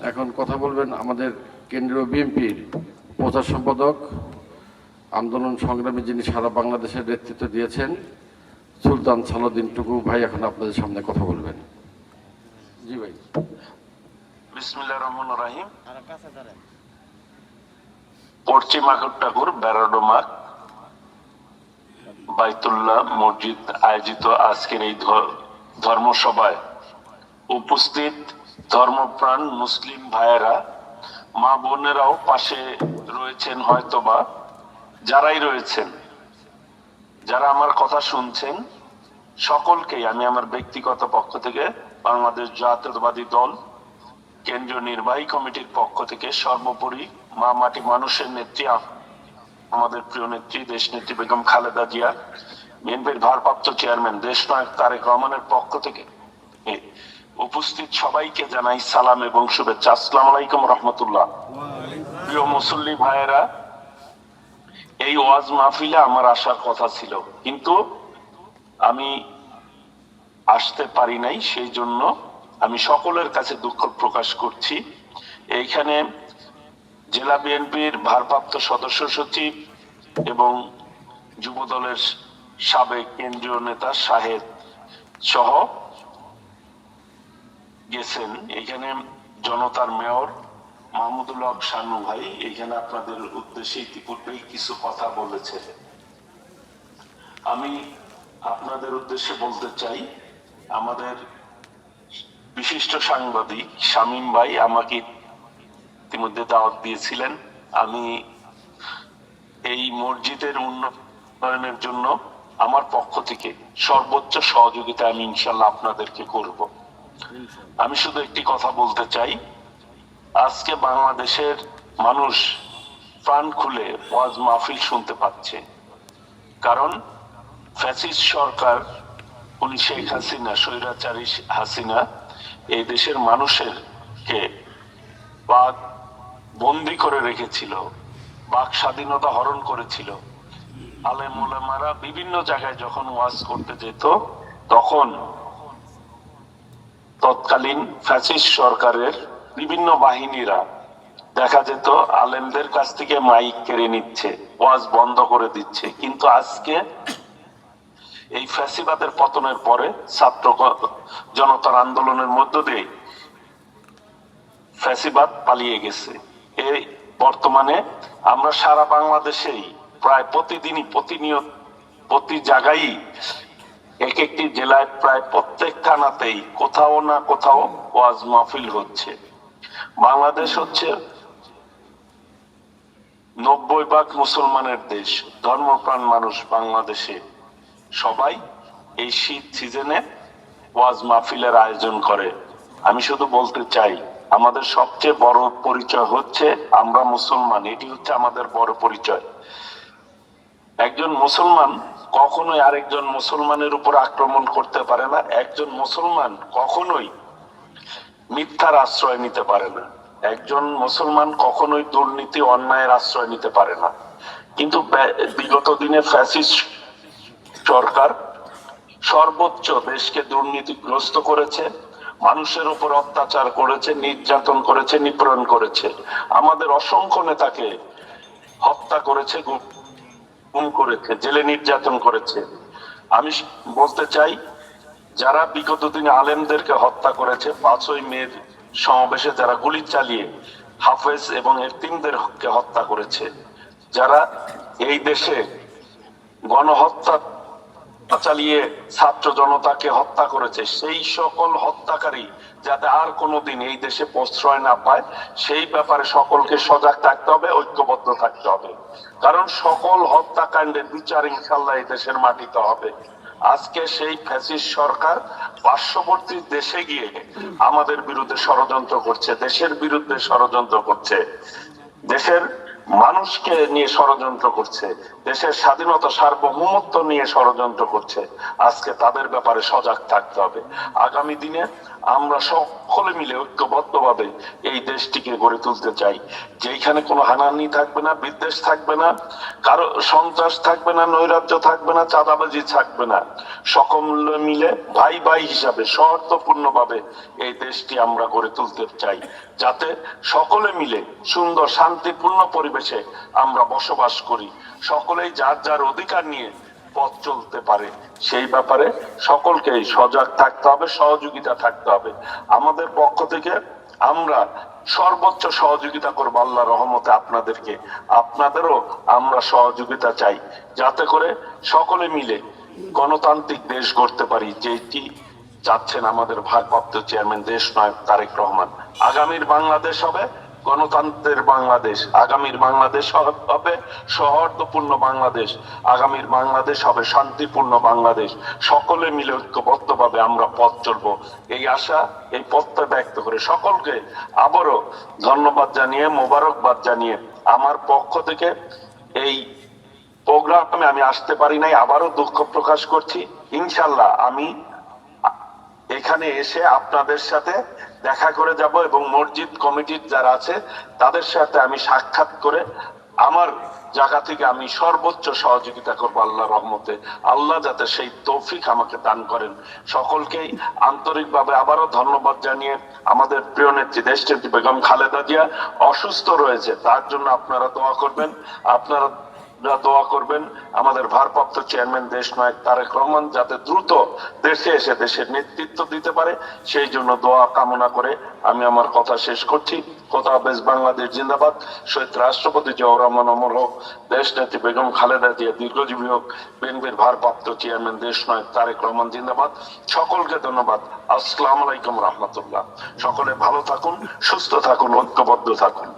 এখন কথা বলবেন আমাদের কেন্দ্রীয় বিএনপির প্রচার সম্পাদক আন্দোলন সংগ্রামে যিনি সারা বাংলাদেশের নেতৃত্ব দিয়েছেন সুলতান সালাউদ্দিন টুকু ভাই এখন আপনাদের সামনে কথা বলবেন। জি ভাই। বিসমিল্লাহ রহমান রাহিম। পশ্চিম আকর ঠাকুর বেড়াডোমা বাইতুল্লাহ মসজিদ আয়োজিত আজকের এই ধ- ধর্মসভায় উপস্থিত ধর্মপ্রাণ মুসলিম ভাইয়েরা, মা বোনেরাও পাশে রয়েছেন হয়তোবা, যারাই রয়েছেন, যারা আমার কথা শুনছেন, সকলকেই আমি আমার ব্যক্তিগত পক্ষ থেকে বাংলাদেশ জাতীয়তাবাদী দল, কেন্দ্রীয় নির্বাহী কমিটির পক্ষ থেকে সর্বোপরি মা মাটি মানুষের নেত্রী, আমাদের প্রিয় নেত্রী, দেশ নেত্রী বেগম খালেদা জিয়া, বিএনপির ভারপ্রাপ্ত চেয়ারম্যান দেশ নায়ক তারেক রহমানের পক্ষ থেকে উপস্থিত সবাইকে জানাই সালাম এবং শুভেচ্ছা। আসসালাম আলাইকুম রহমতুল্লাহ। প্রিয় মুসল্লি ভাইয়েরা, এই ওয়াজ মাহফিলে আমার আসার কথা ছিল। কিন্তু আমি আসতে পারি নাই, সেই জন্য আমি সকলের কাছে দুঃখ প্রকাশ করছি। এইখানে জেলা বিএনপির ভারপ্রাপ্ত সদস্য সচিব এবং যুব দলের সাবেক কেন্দ্রীয় নেতা শাহেদ সহ গেছেন, এখানে জনতার মেয়র মাহমুদুল হক শানু ভাই, এখানে আপনাদের উদ্দেশ্যে ইতিপূর্বেই কিছু কথা বলেছে আমি আপনাদের উদ্দেশ্যে বলতে চাই, আমাদের বিশিষ্ট সাংবাদিক শামীম ভাই আমাকে ইতিমধ্যে দাওয়াত দিয়েছিলেন। আমি এই মসজিদের উন্নয়নের জন্য আমার পক্ষ থেকে সর্বোচ্চ সহযোগিতা আমি ইনশাল্লাহ আপনাদেরকে করব। আমি শুধু একটি কথা বলতে চাই। আজকে বাংলাদেশের মানুষ প্রাণ খুলে ওয়াজ মাহফিল শুনতে পাচ্ছে। কারণ ফ্যাসিস্ট সরকার, উনি শেখ হাসিনা, স্বৈরাচারী হাসিনা, এই দেশের মানুষের কে বাক বন্দি করে রেখেছিল, বাক স্বাধীনতা হরণ করেছিল। আলেম ওলামারা বিভিন্ন জায়গায় যখন ওয়াজ করতে যেত, তখন তৎকালীন ফ্যাসিস্ট সরকারের বিভিন্ন বাহিনীরা দেখা যেত আলেমদের কাছ থেকে মাইক কেড়ে নিচ্ছে, ওয়াজ বন্ধ করে দিচ্ছে। কিন্তু আজকে এই ফ্যাসিবাদের পতনের পরে ছাত্র জনতার আন্দোলনের মধ্য দিয়ে ফ্যাসিবাদ পালিয়ে গেছে। এই বর্তমানে আমরা সারা বাংলাদেশেই প্রায় প্রতিদিনই, প্রতিনিয়ত, প্রতি জায়গায় এক একটি জেলায় প্রায় প্রত্যেক থানাতেই কোথাও না কোথাও ওয়াজ মাহফিল হচ্ছে। বাংলাদেশ হচ্ছে নব্বই ভাগ মুসলমানের দেশ, ধর্মপ্রাণ মানুষ বাংলাদেশে। সবাই এই শীত সিজনে ওয়াজ মাহফিলের আয়োজন করে। আমি শুধু বলতে চাই, আমাদের সবচেয়ে বড় পরিচয় হচ্ছে আমরা মুসলমান, এটি হচ্ছে আমাদের বড় পরিচয়। একজন মুসলমান কখনোই আরেকজন মুসলমানের উপর আক্রমণ করতে পারে না। একজন মুসলমান কখনোই মিথ্যার আশ্রয় নিতে পারে না। একজন মুসলমান কখনোই দুর্নীতি, অন্যায়ের আশ্রয় নিতে পারে না। কিন্তু বিগত দিনে ফ্যাসিস্ট সরকার সর্বোচ্চ দেশকে দুর্নীতিগ্রস্ত করেছে, মানুষের উপর অত্যাচার করেছে, নির্যাতন করেছে, নিপীড়ন করেছে। আমাদের অসংখ্য নেতাকে হত্যা করেছে গুম করেছে, জেলে নির্যাতন করেছে। আমি বলতে চাই, যারা বিগত দিনে আলেমদেরকে হত্যা করেছে, পাঁচই মেয়ের সমাবেশে যারা গুলি চালিয়ে হাফেজ এবং এতিমদেরকে হত্যা করেছে, যারা এই দেশে গণহত্যা চালিয়ে ছাত্র জনতাকে হত্যা করেছে। সেই সকল হত্যাকারী যাতে আর কোনোদিন এই দেশে প্রশ্রয় না পায়, সেই ব্যাপারে সকলকে সজাগ থাকতে হবে, ঐক্যবদ্ধ থাকতে হবে। কারণ সকল হত্যাকাণ্ডের বিচার ইনশাল্লাহ এই দেশের মাটিতে হবে। আজকে সেই ফ্যাসিস্ট সরকার পার্শ্ববর্তী দেশে গিয়ে আমাদের বিরুদ্ধে ষড়যন্ত্র করছে, দেশের বিরুদ্ধে ষড়যন্ত্র করছে, দেশের মানুষকে নিয়ে ষড়যন্ত্র করছে। দেশের স্বাধীনতা সার্বভৌমত্ব নিয়ে ষড়যন্ত্র করছে। আজকে তাদের ব্যাপারে সজাগ থাকতে হবে। আগামী দিনে আমরা সকলে মিলে ঐক্যবদ্ধভাবে এই দেশটিকে গড়ে তুলতে চাই। যেখানে কোনো হানাহানি থাকবে না, বিদ্বেষ থাকবে না, কারও সন্ত্রাস থাকবে না, নৈরাজ্য থাকবে না, চাঁদাবাজি থাকবে না। সকলে মিলে ভাই ভাই হিসাবে শর্তপূর্ণ ভাবে এই দেশটি আমরা গড়ে তুলতে চাই। যাতে সকলে মিলে সুন্দর, শান্তিপূর্ণ পরিবেশে আমরা বসবাস করি। সকলেই যার যার অধিকার নিয়ে পথ চলতে পারে, সেই ব্যাপারে সকলকেই সজাগ থাকতে হবে, সহযোগিতা থাকতে হবে। আমাদের পক্ষ থেকে আমরা সর্বোচ্চ সহযোগিতা করব আল্লাহ রহমতে আপনাদেরকে। আপনাদেরও আমরা সহযোগিতা চাই, যাতে করে সকলে মিলে গণতান্ত্রিক দেশ গড়তে পারি, যেটি চাচ্ছেন আমাদের ভারপ্রাপ্ত চেয়ারম্যান দেশ নায়ক তারেক রহমান। আগামীর বাংলাদেশ হবে গণতন্ত্রের বাংলাদেশ, আগামীর বাংলাদেশ হবে সৌহার্দ্যপূর্ণ বাংলাদেশ, আগামীর বাংলাদেশ হবে শান্তিপূর্ণ বাংলাদেশ। সকলে মিলে ঐক্যবদ্ধভাবে আমরা পথ চলবো। এই আশা, এই পথটা ব্যক্ত করে সকলকে আবারও ধন্যবাদ জানিয়ে, মোবারকবাদ জানিয়ে আমার পক্ষ থেকে এই প্রোগ্রামে আমি আসতে পারি নাই, আবারও দুঃখ প্রকাশ করছি। ইনশাল্লাহ আমি এখানে এসে আপনাদের সাথে দেখা করে যাব এবং মসজিদ কমিটির যারা আছে, তাদের সাথে আমি সাক্ষাৎ করে আমার জায়গা থেকে আমি সর্বোচ্চ সহযোগিতা করব আল্লাহ রহমতে। আল্লাহ যাতে সেই তৌফিক আমাকে দান করেন। সকলকেই আন্তরিকভাবে আবারও ধন্যবাদ জানিয়ে আমাদের প্রিয় নেত্রী, দেশনেত্রী বেগম খালেদা জিয়া অসুস্থ রয়েছে, তার জন্য আপনারা দোয়া করবেন। আপনারা দোয়া করবেন আমাদের ভারপ্রাপ্ত চেয়ারম্যান দেশ নায়ক তারেক রহমান যাতে দ্রুত দেশে এসে দেশের নেতৃত্ব দিতে পারে, সেই জন্য দোয়া কামনা করে আমি আমার কথা শেষ করছি। কথা হাফেজ বাংলাদেশ জিন্দাবাদ। শহীদ রাষ্ট্রপতি জিয়াউর রহমান অমর হোক দেশ নেত্রী বেগম খালেদা জিয়া দীর্ঘজীবী হোক, বিএনপির ভারপ্রাপ্ত চেয়ারম্যান দেশ নায়ক তারেক রহমান জিন্দাবাদ। সকলকে ধন্যবাদ। আসসালাম আলাইকুম রহমতুল্লাহ। সকলে ভালো থাকুন, সুস্থ থাকুন, ঐক্যবদ্ধ থাকুন।